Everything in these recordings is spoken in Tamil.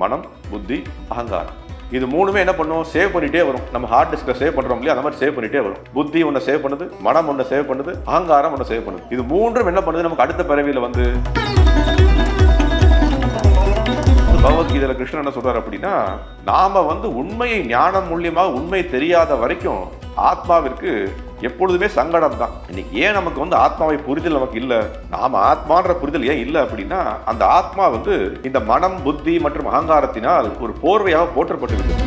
மனம் புத்தி அகங்காரம். இது மூணுமே என்ன பண்ணும்? சேவ் பண்ணிட்டே வரும். நம்ம ஹார்ட் டிஸ்கில் சேவ் பண்ணுறோம் இல்லையா? அந்த மாதிரி சேவ் பண்ணிட்டே வரும். புத்தி ஒன்று சேவ் பண்ணுது மனம் ஒன்று சேவ் பண்ணுது அகங்காரம் ஒன்று சேவ் பண்ணுது. இது மூன்றும் என்ன பண்ணுது? நமக்கு அடுத்த பிறவியில் வந்து பகவத்கீதையில் கிருஷ்ணன் என்ன சொல்றாரு அப்படின்னா நாம வந்து உண்மையை ஞானம் மூலியமாக உண்மை தெரியாத வரைக்கும் ஆத்மாவிற்கு எப்பொழுதுமே சங்கடம் தான் இன்னைக்கு ஏன் நமக்கு வந்து ஆத்மாவை புரிதல் நமக்கு இல்லை? நாம ஆத்மான்ற புரிதல் ஏன் இல்லை அப்படின்னா அந்த ஆத்மா வந்து இந்த மனம் புத்தி மற்றும் அகங்காரத்தினால் ஒரு போர்வையாக போற்றப்பட்டிருக்கு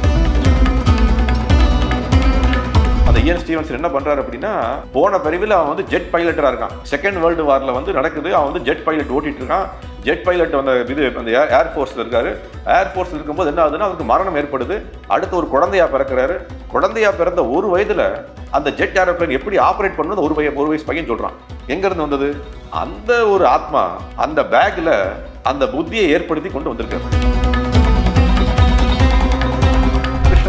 அந்த இயன் ஸ்டீவன்ஸ் என்ன பண்ணுறாரு அப்படின்னா போன பிரிவில் அவன் வந்து ஜெட் பைலட்டாக இருக்கான். செகண்ட் வேர்ல்டு வாரில் வந்து நடக்குது. அவன் வந்து ஜெட் பைலட் ஓட்டிகிட்டு இருக்கான். ஜெட் பைலட் அந்த இது அந்த ஏர் ஃபோர்ஸ்ல இருக்காரு. ஏர்ஃபோர்ஸில் இருக்கும்போது என்ன ஆகுதுன்னா அவருக்கு மரணம் ஏற்படுது. அடுத்து ஒரு குழந்தையா பிறக்கிறாரு. குழந்தையா பிறந்த ஒரு வயதில் அந்த ஜெட் ஏரோப்ளைன் எப்படி ஆப்ரேட் பண்ணணும் ஒரு வயது ஒரு வயசு பையன் சொல்கிறான் எங்கேருந்து வந்தது? அந்த ஒரு ஆத்மா அந்த பேக்கில் அந்த புத்தியை ஏற்படுத்தி கொண்டு வந்திருக்காரு.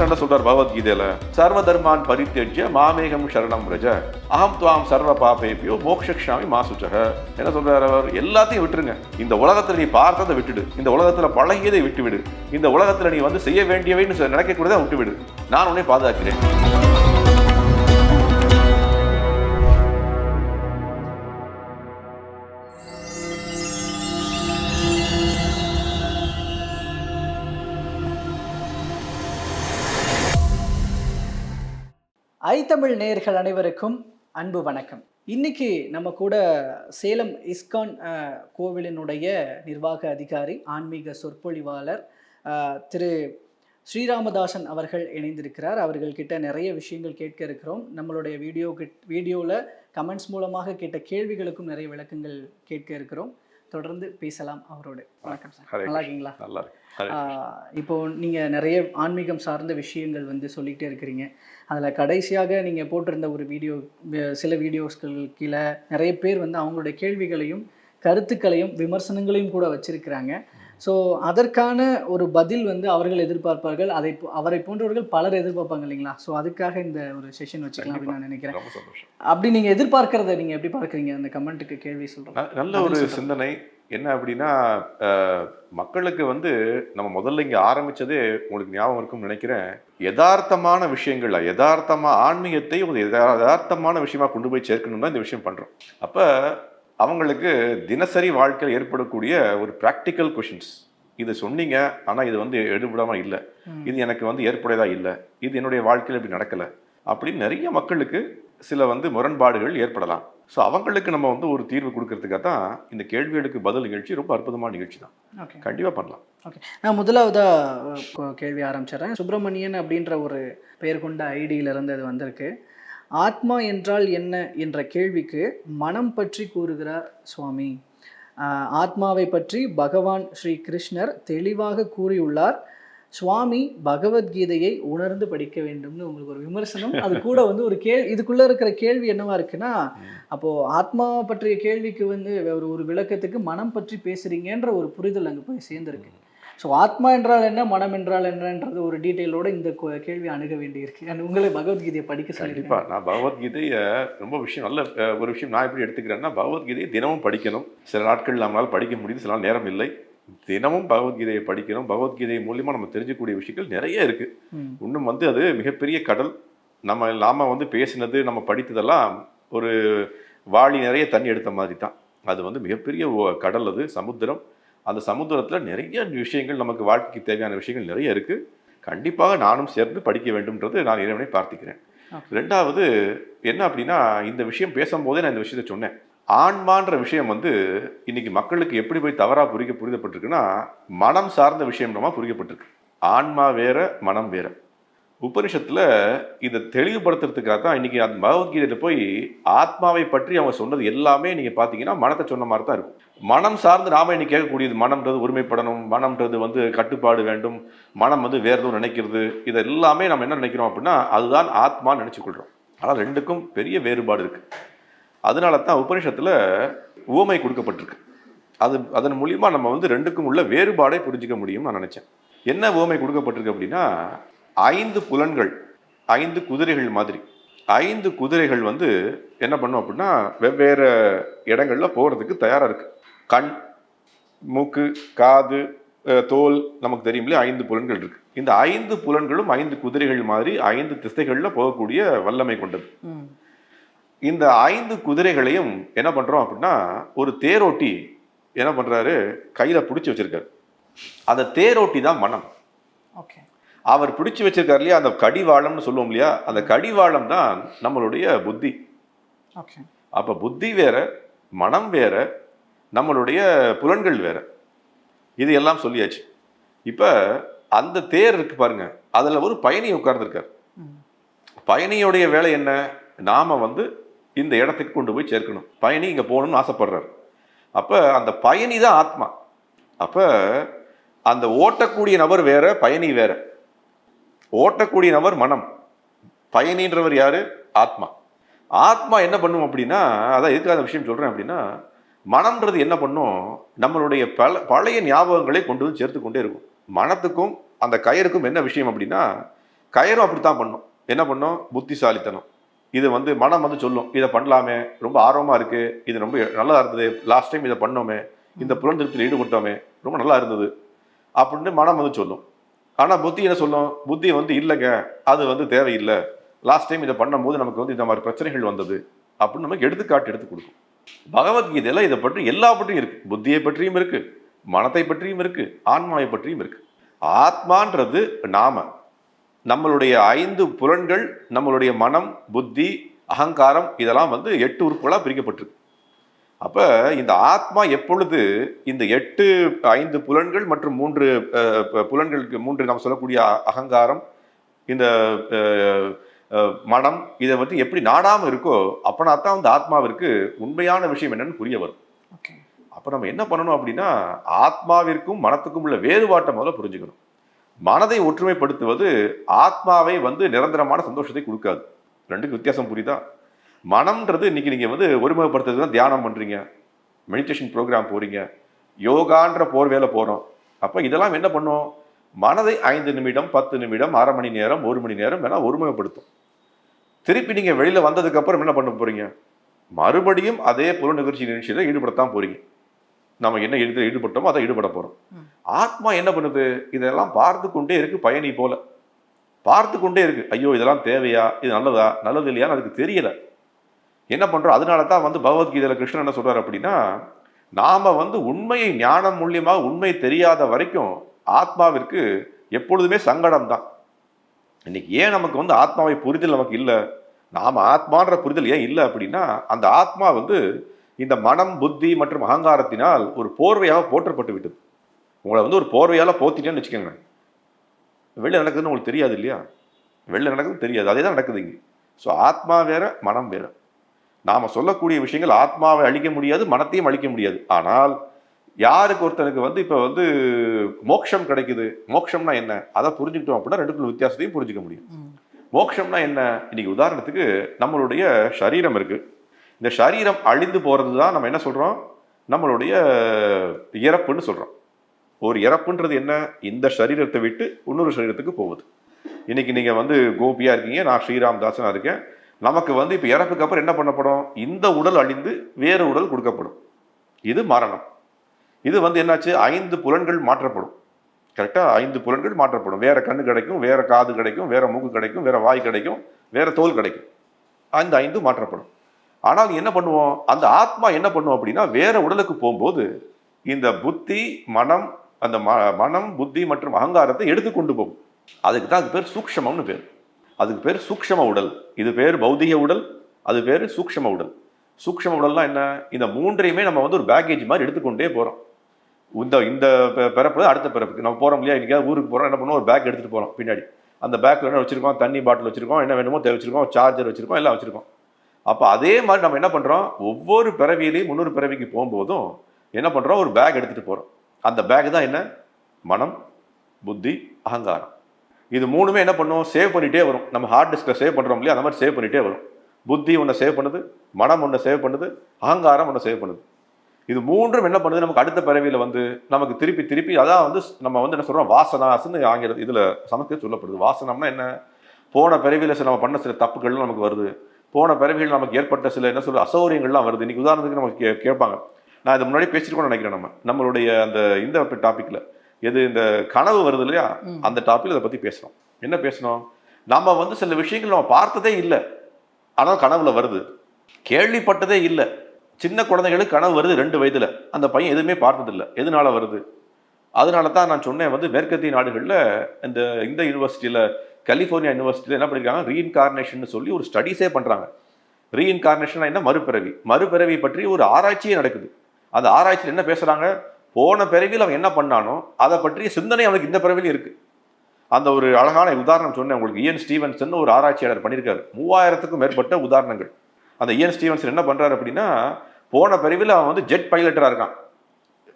என்ன சொல்றார் பகவத்கீதையில? சர்வ தர்மான் பரித்தேஜ்ய மாமேகம் சரணம் ரஜ அகம் துவாம் சர்வ பாப்பேபியோ மோக்ஷாமி மாசுச்சக. என்ன சொல்றார் அவர்? எல்லாத்தையும் விட்டுருங்க. இந்த உலகத்தில் நீ பார்த்ததை விட்டுடு. இந்த உலகத்துல பழகியதை விட்டுவிடு. இந்த உலகத்தில் நீ வந்து செய்ய வேண்டியவைன்னு சொ- நினைக்கக்கூடியதை விட்டுவிடு. நான் உன்னை பாதுகாக்கிறேன். ஐத்தமிழ் நேயர்கள் அனைவருக்கும் அன்பு வணக்கம். இன்னைக்கு நம்ம கூட சேலம் இஸ்கான் கோவிலினுடைய நிர்வாக அதிகாரி ஆன்மீக சொற்பொழிவாளர் திரு ஸ்ரீராமதாசன் அவர்கள் இணைந்திருக்கிறார். அவர்கள்கிட்ட நிறைய விஷயங்கள் கேட்க இருக்கிறோம். நம்மளுடைய வீடியோ வீடியோவில் கமெண்ட்ஸ் மூலமாக கேட்ட கேள்விகளுக்கும் நிறைய விளக்கங்கள் கேட்க இருக்கிறோம். தொடர்ந்து பேசலாம் அவரோடு. வணக்கம் சார். நல்லா இருக்கீங்களா? நல்லா இப்போ நீங்கள் நிறைய ஆன்மீகம் சார்ந்த விஷயங்கள் வந்து சொல்லிக்கிட்டே இருக்கிறீங்க. அதில் கடைசியாக நீங்கள் போட்டிருந்த ஒரு வீடியோ சில வீடியோஸ்கள் கீழே நிறைய பேர் வந்து அவங்களுடைய கேள்விகளையும் கருத்துக்களையும் விமர்சனங்களையும் கூட வச்சிருக்கிறாங்க. ஸோ அதற்கான ஒரு பதில் வந்து அவர்கள் எதிர்பார்ப்பார்கள். அதை அவரை போன்றவர்கள் பலர் எதிர்பார்ப்பாங்க இல்லைங்களா? ஸோ அதுக்காக இந்த ஒரு செஷன் வச்சுக்கலாம் அப்படின்னு நான் நினைக்கிறேன். அப்படி நீங்கள் எதிர்பார்க்கறத நீங்கள் எப்படி பார்க்குறீங்க? அந்த கமெண்ட்டுக்கு கேள்வி சொல்கிறோம் ந- நல்ல ஒரு சிந்தனை. என்ன அப்படின்னா மக்களுக்கு வந்து நம்ம முதல்ல இங்க ஆரம்பிச்சதே உங்களுக்கு ஞாபகம் இருக்கும்னு நினைக்கிறேன். யதார்த்தமான விஷயங்கள்ல யதார்த்தமா ஆன்மீகத்தை ஒரு யதா- யதார்த்தமான விஷயமா கொண்டு போய் சேர்க்கணும் தான் இந்த விஷயம் பண்றோம். அப்ப அவங்களுக்கு தினசரி வாழ்க்கையில் ஏற்படக்கூடிய ஒரு ப்ராக்டிக்கல் கொஷின்ஸ் இது சொன்னீங்க ஆனா இது வந்து எடுபடாம இல்லை. இது எனக்கு வந்து ஏற்புடையதா இல்லை. இது என்னுடைய வாழ்க்கையில் இப்படி நடக்கல. அப்படின்னு நிறைய மக்களுக்கு சில வந்து முரண்பாடுகள் ஏற்படலாம். ஸோ அவங்களுக்கு நம்ம வந்து ஒரு தீர்வு கொடுக்கறதுக்காக தான் இந்த கேள்விகளுக்கு பதில் நிகழ்ச்சி ரொம்ப அற்புதமான நிகழ்ச்சி தான். ஓகே. கண்டிப்பாக பண்ணலாம். ஓகே. நான் முதலாவதா அஹ், கொ- கேள்வி ஆரம்பிச்சிடுறேன். சுப்பிரமணியன் அப்படின்ற ஒரு பெயர் கொண்ட ஐடியில இருந்து அது வந்திருக்கு. ஆத்மா என்றால் என்ன என்ற கேள்விக்கு மனம் பற்றி கூறுகிறார் சுவாமி. ஆஹ், ஆத்மாவை பற்றி பகவான் ஸ்ரீ கிருஷ்ணர் தெளிவாக கூறியுள்ளார். சுவாமி பகவத்கீதையை உணர்ந்து படிக்க வேண்டும்னு உங்களுக்கு ஒரு விமர்சனம். அது கூட வந்து ஒரு கேள்வி இதுக்குள்ள இருக்கிற கேள்வி என்னவா இருக்குன்னா அப்போ ஆத்மா பற்றிய கேள்விக்கு வந்து ஒரு ஒரு விளக்கத்துக்கு மனம் பற்றி பேசுறீங்கன்ற ஒரு புரிதல் அங்கே போய் சேர்ந்துருக்கு. ஸோ ஆத்மா என்றால் என்ன மனம் என்றால் என்னன்றது ஒரு டீட்டெயிலோட இந்த கேள்வி அணுக வேண்டியிருக்கு. And உங்களை பகவத்கீதையை படிக்க கண்டிப்பா. சொல்லியிருக்கேன் நான் பகவத்கீதையை ரொம்ப விஷயம் நல்ல ஒரு விஷயம் நான் எப்படி எடுத்துக்கிறேன்னா பகவத்கீதையை தினமும் படிக்கணும். சில நாட்கள் நம்மளால் படிக்க முடியுது சில நாள் நேரம் இல்லை. தினமும் பகவத்கீதையை படிக்கணும். பகவத்கீதை மூலியமா நம்ம தெரிஞ்சக்கூடிய விஷயங்கள் நிறைய இருக்கு. ம். இன்னும் வந்து அது மிகப்பெரிய கடல். நம்ம நாம வந்து பேசினது நம்ம படித்ததெல்லாம் ஒரு வாளி நிறைய தண்ணி எடுத்த மாதிரி தான். அது வந்து மிகப்பெரிய கடல் அது சமுத்திரம். அந்த சமுத்திரத்துல நிறைய விஷயங்கள் நமக்கு வாழ்க்கைக்கு தேவையான விஷயங்கள் நிறைய இருக்கு. கண்டிப்பாக நானும் சேர்ந்து படிக்க வேண்டும்ன்றது நான் இறைவனை பிரார்த்திக்கிறேன். ரெண்டாவது என்ன அப்படின்னா இந்த விஷயம் பேசும்போதே நான் இந்த விஷயத்தை சொன்னேன். ஆன்மான்ற விஷயம் வந்து இன்னைக்கு மக்களுக்கு எப்படி போய் தவறா புரிக்க புரிதப்பட்டிருக்குன்னா மனம் சார்ந்த விஷயமா புரிக்கப்பட்டிருக்கு. ஆன்மா வேற மனம் வேற. உபனிஷத்துல இதை தெளிவுபடுத்துறதுக்காக தான் இன்னைக்கு அந்த பகவத்கீதையில போய் ஆத்மாவை பற்றி அவங்க சொன்னது எல்லாமே நீங்க பாத்தீங்கன்னா மனத்தை சொன்ன மாதிரி தான் இருக்கும். மனம் சார்ந்து நாம இன்னைக்கு கேட்கக்கூடியது மனம்ன்றது ஒருமைப்படணும் மனம்ன்றது வந்து கட்டுப்பாடு வேண்டும் மனம் வந்து வேறு எதுவும் நினைக்கிறது இது எல்லாமே நம்ம என்ன நினைக்கிறோம் அப்படின்னா அதுதான் ஆத்மான்னு நினச்சிக்கொள்கிறோம் ஆனால் ரெண்டுக்கும் பெரிய வேறுபாடு இருக்குது அதனால தான் உபநிஷத்தில் உவமை கொடுக்கப்பட்டிருக்கு. அது அதன் மூலியமாக நம்ம வந்து ரெண்டுக்கும் உள்ள வேறுபாடை புரிஞ்சிக்க முடியும்னு நான் நினச்சேன். என்ன உவமை கொடுக்கப்பட்டிருக்கு அப்படின்னா ஐந்து புலன்கள் ஐந்து குதிரைகள் மாதிரி ஐந்து குதிரைகள் வந்து என்ன பண்ணும் அப்படின்னா வெவ்வேறு இடங்களில் போகிறதுக்கு தயாராக இருக்குது கண் மூக்கு காது தோல் நமக்கு தெரியும் இல்லையா? ஐந்து புலன்கள் இருக்கு. இந்த ஐந்து புலன்களும் ஐந்து குதிரைகள் மாதிரி ஐந்து திசைகள்ல போகக்கூடிய வல்லமை கொண்டது. இந்த ஐந்து குதிரைகளையும் என்ன பண்றோம் அப்படின்னா ஒரு தேரோட்டி என்ன பண்றாரு? கையில பிடிச்சி வச்சிருக்காரு. அந்த தேரோட்டி தான் மனம். ஓகே. அவர் பிடிச்சு வச்சிருக்காரு இல்லையா? அந்த கடிவாளம்னு சொல்லுவோம் இல்லையா? அந்த கடிவாளம் தான் நம்மளுடைய புத்தி. ஓகே. அப்ப புத்தி வேற மனம் வேற நம்மளுடைய புலன்கள் வேற. இது எல்லாம் சொல்லியாச்சு. இப்போ அந்த தேர் இருக்கு பாருங்க. அதில் ஒரு பயணி உட்கார்ந்துருக்கார். பயணியோடைய வேலை என்ன? நாம் வந்து இந்த இடத்துக்கு கொண்டு போய் சேர்க்கணும். பயணி இங்கே போகணும்னு ஆசைப்படுறாரு. அப்போ அந்த பயணி தான் ஆத்மா. அப்போ அந்த ஓட்டக்கூடிய நபர் வேற பயணி வேற. ஓட்டக்கூடிய நபர் மனம். பயணின்றவர் யாரு? ஆத்மா. ஆத்மா என்ன பண்ணும் அப்படின்னா அதான் எதுக்காக அந்த விஷயம் சொல்கிறேன் அப்படின்னா மனம்ன்றது என்ன பண்ணும்? நம்மளுடைய பல பழைய ஞாபகங்களை கொண்டு வந்து சேர்த்து கொண்டே இருக்கும். மனத்துக்கும் அந்த கயருக்கும் என்ன விஷயம் அப்படின்னா கயரும் அப்படித்தான் பண்ணும். என்ன பண்ணும்? புத்திசாலித்தனம். இது வந்து மனம் வந்து சொல்லும். இதை பண்ணலாமே ரொம்ப ஆர்வமாக இருக்குது இது ரொம்ப நல்லா இருந்தது. லாஸ்ட் டைம் இதை பண்ணோமே. இந்த புலன்திருப்தியில் ஈடுபட்டோமே. ரொம்ப நல்லா இருந்தது. அப்படின்னு மனம் வந்து சொல்லும். ஆனால் புத்தி என்ன சொல்லும்? புத்தி வந்து இல்லைங்க. அது வந்து தேவையில்லை. லாஸ்ட் டைம் இதை பண்ணும்போது நமக்கு வந்து இந்த மாதிரி பிரச்சனைகள் வந்தது. அப்படின்னு நமக்கு எடுத்துக்காட்டு எடுத்து கொடுக்கும். பகவத்கீதையில் இதை பற்றி எல்லா பற்றியும் இருக்கு. புத்தியை பற்றியும் இருக்கு மனத்தை பற்றியும் இருக்கு ஆன்மாவை பற்றியும் இருக்கு. ஆத்மான்றது நாம. நம்மளுடைய ஐந்து புலன்கள் நம்மளுடைய மனம் புத்தி அகங்காரம் இதெல்லாம் வந்து எட்டு உறுப்புகளாக பிரிக்கப்பட்டிருக்கு. அப்போ இந்த ஆத்மா எப்பொழுது இந்த எட்டு ஐந்து புலன்கள் மற்றும் மூன்று புலன்களுக்கு மூன்று நாம் சொல்லக்கூடிய அகங்காரம் இந்த மனம் இதை வந்து எப்படி நாடாம இருக்கோ அப்பனா தான் அந்த ஆத்மாவிற்கு உண்மையான விஷயம் என்னன்னு புரிய வரும். ஓகே. அப்ப நம்ம என்ன பண்ணணும் அப்படின்னா ஆத்மாவிற்கும் மனத்துக்கும் உள்ள வேறுபாட்டை முதல்ல புரிஞ்சுக்கணும். மனதை ஒற்றுமைப்படுத்துவது ஆத்மாவை வந்து நிரந்தரமான சந்தோஷத்தை கொடுக்காது. ரெண்டுக்கு வித்தியாசம் புரியுதா? மனம்ன்றது இன்னைக்கு நீங்க வந்து ஒருமுகப்படுத்துறது தான் தியானம் பண்றீங்க. மெடிடேஷன் ப்ரோக்ராம் போறீங்க. யோகான்ற போர்வேல போறோம். அப்ப இதெல்லாம் என்ன பண்ணும்? மனதை ஐந்து நிமிடம் பத்து நிமிடம் அரை மணி நேரம் ஒரு மணி நேரம் வேணா ஒருமுகப்படுத்தும். திருப்பி நீங்க வெளியில வந்ததுக்கு அப்புறம் என்ன பண்ண போறீங்க? மறுபடியும் அதே புல நிகழ்ச்சி நிகழ்ச்சியில ஈடுபடத்தான் போறீங்க. நம்ம என்ன ஈடு ஈடுபட்டோமோ அதை ஈடுபட போறோம். ம். ஆத்மா என்ன பண்ணுது? இதெல்லாம் பார்த்து கொண்டே இருக்கு பயணி போல. பார்த்து கொண்டே இருக்கு. ஐயோ இதெல்லாம் தேவையா? இது நல்லதா? நல்லது இல்லையான்னு அதுக்கு தெரியல. என்ன பண்றோம்? அதனால தான் வந்து பகவத்கீதையில கிருஷ்ணன் என்ன சொல்றாரு அப்படின்னா நாம வந்து உண்மையை ஞானம் மூலியமாக உண்மை தெரியாத வரைக்கும் ஆத்மாவிற்கு எப்பொழுதுமே சங்கடம் தான் இன்னைக்கு ஏன் நமக்கு வந்து ஆத்மாவை புரிதல் நமக்கு இல்லை? நாம் ஆத்மான்ற புரிதல் ஏன் இல்லை அப்படின்னா அந்த ஆத்மா வந்து இந்த மனம் புத்தி மற்றும் அகங்காரத்தினால் ஒரு போர்வையாக போற்றப்பட்டு விட்டது. உங்களை வந்து ஒரு போர்வையால் போத்திட்டேன்னு வச்சுக்கோங்க வெளில நடக்குதுன்னு உங்களுக்கு தெரியாது இல்லையா? வெளில நடக்குது தெரியாது. அதே தான் நடக்குது இங்கே. ஸோ ஆத்மா வேற மனம் வேற. நாம் சொல்லக்கூடிய விஷயங்கள் ஆத்மாவை அழிக்க முடியாது மனத்தையும் அழிக்க முடியாது. ஆனால் யாருக்கு ஒருத்தனுக்கு வந்து இப்போ வந்து மோட்சம் கிடைக்குது மோட்சம்னா என்ன? அதை புரிஞ்சுக்கிட்டோம் அப்படின்னா ரெண்டுக்குள்ள வித்தியாசத்தையும் புரிஞ்சுக்க முடியும். மோட்சம்னா என்ன? இன்னைக்கு உதாரணத்துக்கு நம்மளுடைய சரீரம் இருக்கு. இந்த சரீரம் அழிந்து போறது தான் நம்ம என்ன சொல்றோம்? நம்மளுடைய இறப்புன்னு சொல்றோம். ஒரு இறப்புன்றது என்ன? இந்த சரீரத்தை விட்டு இன்னொரு சரீரத்துக்கு போகுது. இன்னைக்கு நீங்க வந்து கோபியா இருக்கீங்க நான் ஸ்ரீராம் தாசனா இருக்கேன். நமக்கு வந்து இப்போ இறப்புக்கு அப்புறம் என்ன பண்ணப்படும்? இந்த உடல் அழிந்து வேறு உடல் கொடுக்கப்படும். இது மரணம். இது வந்து என்னாச்சு? ஐந்து புலன்கள் மாற்றப்படும். கரெக்டாக ஐந்து புலன்கள் மாற்றப்படும். வேற கண்ணு கிடைக்கும் வேற காது கிடைக்கும் வேற மூக்கு கிடைக்கும் வேற வாய் கிடைக்கும் வேற தோல் கிடைக்கும். அந்த ஐந்து மாற்றப்படும். ஆனால் என்ன பண்ணுவோம்? அந்த ஆத்மா என்ன பண்ணுவோம் அப்படின்னா வேற உடலுக்கு போகும்போது இந்த புத்தி மனம் அந்த ம- மனம் புத்தி மற்றும் அகங்காரத்தை எடுத்து கொண்டு போகும். அதுக்கு தான் அதுக்கு பேர் சூக்ஷமம்னு பேர். அதுக்கு பேர் சூக்ஷம உடல். இது பேர் பௌதிக உடல் அது பேர் சூக்ஷம உடல். சூக்ஷம உடல்னா என்ன? இந்த மூன்றையுமே நம்ம வந்து ஒரு பேக்கேஜ் மாதிரி எடுத்துக்கொண்டே போகிறோம் இந்த இந்த பிறப்பு அடுத்த பிறப்புக்கு நம்ம போகிறோம் இல்லையா? இன்றைக்கி ஊருக்கு போகிறோம் என்ன பண்ணுவோம்? ஒரு பேக் எடுத்துகிட்டு போகிறோம் பின்னாடி. அந்த பேக்கில் என்ன வச்சுருக்கோம்? தண்ணி பாட்டில் வச்சுருக்கோம் என்ன வேணுமோ தேவை வச்சிருக்கோம் சார்ஜர் வச்சுருக்கோம் எல்லாம் வச்சுருக்கோம். அப்போ அதே மாதிரி நம்ம என்ன பண்ணுறோம் ஒவ்வொரு பிறவியிலையும் முன்னூறு பிறவிக்கு போகும்போதும் என்ன பண்ணுறோம் ஒரு பேக் எடுத்துகிட்டு போகிறோம் அந்த பேக் தான் என்ன? மனம் புத்தி அகங்காரம். இது மூணுமே என்ன பண்ணும்? சேவ் பண்ணிகிட்டே வரும். நம்ம ஹார்ட் டிஸ்கில் சேவ் பண்ணுறோம் இல்லையா? அந்த மாதிரி சேவ் பண்ணிகிட்டே வரும். புத்தி ஒன்றை சேவ் பண்ணுது மனம் ஒன்றை சேவ் பண்ணுது அகங்காரம் ஒன்றை சேவ் பண்ணுது. இது மூன்றும் என்ன பண்ணுது? நமக்கு அடுத்த பிறவியில வந்து நமக்கு திருப்பி திருப்பி அதான் வந்து நம்ம வந்து என்ன சொல்றோம்? வாசனாஸ்ன்னு ஆங்கில இதுல சமஸ்கிருதம் சொல்லப்படுது. வாசனம்னா என்ன? போன பிறவியில சில நம்ம பண்ண சில தப்புகள்லாம் நமக்கு வருது. போன பிறவிகள் நமக்கு ஏற்பட்ட சில என்ன சொல்ற அசௌகரியங்கள்லாம் வருது. இன்னைக்கு உதாரணத்துக்கு நமக்கு கேட்பாங்க. நான் இது முன்னாடி பேசிருக்கோம்னு நினைக்கிறேன் நம்ம. நம்மளுடைய அந்த இந்த டாபிக்ல எது இந்த கனவு வருது இல்லையா. அந்த டாபிக் அதை பத்தி பேசுறோம். என்ன பேசணும் நம்ம வந்து சில விஷயங்கள் நம்ம பார்த்ததே இல்லை. ஆனால் கனவுல வருது. கேள்விப்பட்டதே இல்லை. சின்ன குழந்தைகளுக்கு கனவு வருது ரெண்டு வயதில். அந்த பையன் எதுவுமே பார்த்ததில்ல. எதனால வருது? அதனால தான் நான் சொன்னேன் வந்து மேற்கத்திய நாடுகளில் இந்த இந்த யூனிவர்சிட்டியில் கலிஃபோர்னியா யூனிவர்சிட்டியில் என்ன பண்ணியிருக்காங்க ரீஇன்கார்னேஷன் சொல்லி ஒரு ஸ்டடீஸே பண்ணுறாங்க ரீஇன்கார்னேஷன் என்ன? மறுபிறவி. மறுபிறவி பற்றி ஒரு ஆராய்ச்சியே நடக்குது. அந்த ஆராய்ச்சியில் என்ன பேசுகிறாங்க போன பிறவியில் அவன் என்ன பண்ணானோ அதை பற்றிய சிந்தனை அவனுக்கு இந்த பிறவிலையும் இருக்குது அந்த ஒரு அழகான உதாரணம் சொன்னேன் உங்களுக்கு. இஎன் ஸ்டீவன்சன் ஒரு ஆராய்ச்சியாளர் பண்ணியிருக்காரு. மூவாயிரத்துக்கும் மேற்பட்ட உதாரணங்கள். அந்த இயன் ஸ்டீவன்ஸ் என்ன பண்றாரு அப்படின்னா போன பிறவியில் அவன் வந்து ஜெட் பைலட்டராக இருக்கான்.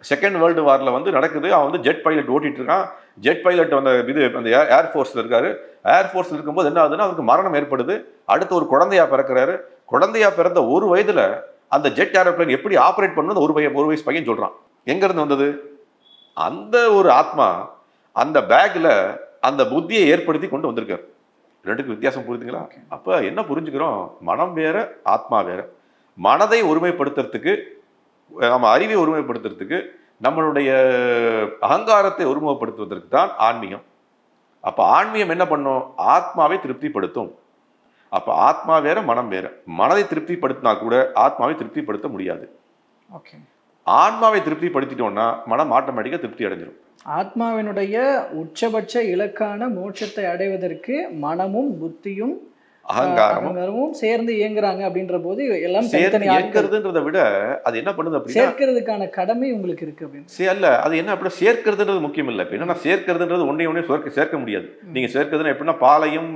செகண்ட் வேர்ல்டு வாரில் வந்து நடக்குது அவன் வந்து ஜெட் பைலட் ஓட்டிட்டு இருக்கான். ஜெட் பைலட் அந்த இது அந்த ஏர் ஃபோர்ஸில் இருக்காரு. ஏர் ஃபோர்ஸில் இருக்கும்போது என்ன ஆகுதுன்னா அவருக்கு மரணம் ஏற்படுது. அடுத்து ஒரு குழந்தையா பிறக்கிறாரு. குழந்தையா பிறந்த ஒரு வயதுல அந்த ஜெட் ஏரோப்ளேன் எப்படி ஆப்ரேட் பண்ணணும் ஒரு பையன் ஒரு வயசு பையன் சொல்றான். எங்க இருந்து வந்தது? அந்த ஒரு ஆத்மா அந்த பேக்ல அந்த புத்தியை ஏற்படுத்தி கொண்டு வந்திருக்காரு. ரெண்டுக்கு வித்தியாசம் புரியுதுங்களா? அப்ப என்ன புரிஞ்சுக்கிறோம்? மனம் வேற ஆத்மா வேற. மனதை ஒருமைப்படுத்துறதுக்கு நம்ம அறிவை ஒருமைப்படுத்துறதுக்கு நம்மளுடைய அகங்காரத்தை ஒருமுகப்படுத்துவதற்கு தான் ஆன்மீகம். அப்ப ஆன்மீகம் என்ன பண்ணும்? ஆத்மாவை திருப்திப்படுத்தும். அப்ப ஆத்மா வேற மனம் வேற. மனதை திருப்திப்படுத்தினா கூட ஆத்மாவை திருப்திப்படுத்த முடியாது. ஓகே ஆன்மாவை திருப்திப்படுத்திட்டோம்னா மனம் ஆட்டோமேட்டிக்கா திருப்தி அடைஞ்சிடும் ஆத்மாவினுடைய உச்சபட்ச இலக்கான மோட்சத்தை அடைவதற்கு மனமும் புத்தியும் அகங்காரமும் சேர்ந்து இயங்குறாங்க அப்படின்ற போது எல்லாம் இயங்கிறதுன்றதை விட அது என்ன பண்ணுது அப்படின்னா சேர்க்கிறதுக்கான கடமை உங்களுக்கு இருக்கு அப்படின்னு. அல்ல அது என்ன அப்படின்னா சேர்க்கிறதுன்றது முக்கியம் இல்லை. இப்போ என்னன்னா சேர்க்கிறதுன்றது ஒன்றே ஒன்றே சேர்க்க சேர்க்க முடியாது. நீங்க சேர்க்கிறதுனா எப்படின்னா பாலையும்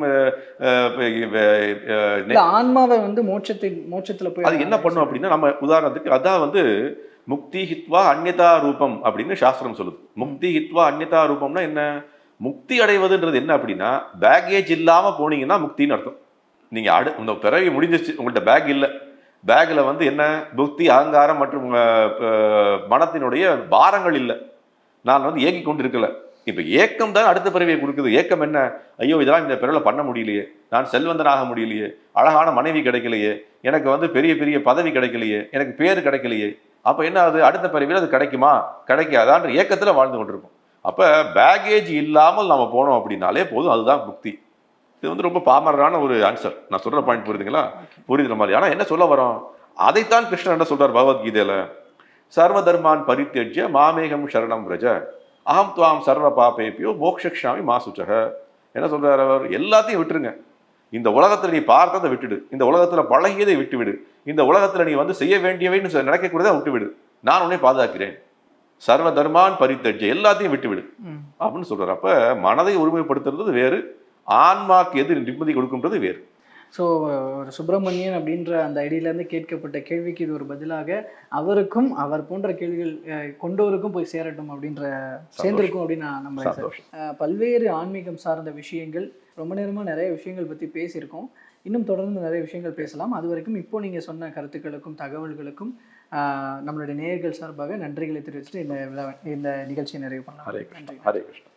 ஆன்மாவை வந்து மோட்சத்தின் மோட்சத்துல போய் அது என்ன பண்ணும் அப்படின்னா நம்ம உதாரணத்துக்கு அதான் வந்து முக்தி ஹித்வா அந்நியதா ரூபம் அப்படின்னு சாஸ்திரம் சொல்லுது. முக்தி ஹித்வா அந்நியதா ரூபம்னா என்ன? முக்தி அடைவதுன்றது என்ன அப்படின்னா பேக்கேஜ் இல்லாமல் போனீங்கன்னா முக்தின்னு அர்த்தம். நீங்கள் அடு இந்த பிறவி முடிஞ்சிச்சு உங்கள்கிட்ட பேக் இல்லை. பேக்கில் வந்து என்ன? புக்தி அகங்காரம் மற்றும் மனத்தினுடைய பாரங்கள் இல்லை. நான் வந்து ஏக்கி கொண்டு இருக்கல இப்போ ஏக்கம் தான் அடுத்த பிறவியை கொடுக்குது. ஏக்கம் என்ன? ஐயோ இதெல்லாம் இந்த பிறவில் பண்ண முடியலையே. நான் செல்வந்தனாக முடியலையே. அழகான மனைவி கிடைக்கலையே. எனக்கு வந்து பெரிய பெரிய பதவி கிடைக்கலையே. எனக்கு பேர் கிடைக்கலையே. அப்ப என்ன ஆகுது? அடுத்த பிறவியில் அது கிடைக்குமா? கிடைக்காதான்ற ஏக்கத்துல வாழ்ந்து கொண்டிருக்கும். அப்ப பேகேஜ் இல்லாமல் நம்ம போனோம் அப்படின்னாலே போதும். அதுதான் முக்தி. இது வந்து ரொம்ப பாமரரான ஒரு ஆன்சர் நான் சொல்ற பாயிண்ட் புரியுதுங்களா? புரியுதுற மாதிரி. ஆனா என்ன சொல்ல வரோம்? அதைத்தான் கிருஷ்ணன் என்ன சொல்றார் பகவத்கீதையில? சர்வ தர்மான் பரித்தேஜ்ய மாமேகம் சரணம் ரஜ அகம் துவாம் சர்வ பாபேபியோ மோக்ஷாமி மாசுச்சக. என்ன சொல்றார் அவர்? எல்லாத்தையும் விட்டுருங்க. இந்த உலகத்துல நீ பார்த்ததை விட்டுடு இந்த உலகத்துல பழகியதை விட்டுவிடு. இந்த உலகத்துல நீ வந்து செய்ய வேண்டியவைன்னு நினைக்கக்கூடியதை விட்டுவிடு. நான் உன்னை பாதுகாக்கிறேன். சர்வ தர்மான் பரித்தஜ்ய எல்லாத்தையும் விட்டுவிடு. அப்படின்னு சொல்றாரு. அப்ப மனதை ஒருமைப்படுத்துறது வேறு ஆன்மாக்கு எது நிம்மதி கொடுக்குன்றது வேறு. ஸோ ஒரு சுப்பிரமணியன் அப்படின்ற அந்த ஐடியிலேருந்து கேட்கப்பட்ட கேள்விக்கு இது ஒரு பதிலாக அவருக்கும் அவர் போன்ற கேள்விகள் கொண்டோருக்கும் போய் சேரட்டும் அப்படின்ற சேர்ந்திருக்கும் அப்படின்னு நான் நம்புறேன் பல்வேறு ஆன்மீகம் சார்ந்த விஷயங்கள் ரொம்ப நேரமாக நிறைய விஷயங்கள் பற்றி பேசியிருக்கோம். இன்னும் தொடர்ந்து நிறைய விஷயங்கள் பேசலாம். அது வரைக்கும் இப்போ நீங்கள் சொன்ன கருத்துக்களுக்கும் தகவல்களுக்கும் நம்மளுடைய நேயர்கள் சார்பாக நன்றிகளை தெரிவிச்சுட்டு இந்த விழா இந்த நிகழ்ச்சியை நிறைவு பண்ணலாம். கிருஷ்ணா. ஹரே கிருஷ்ணா.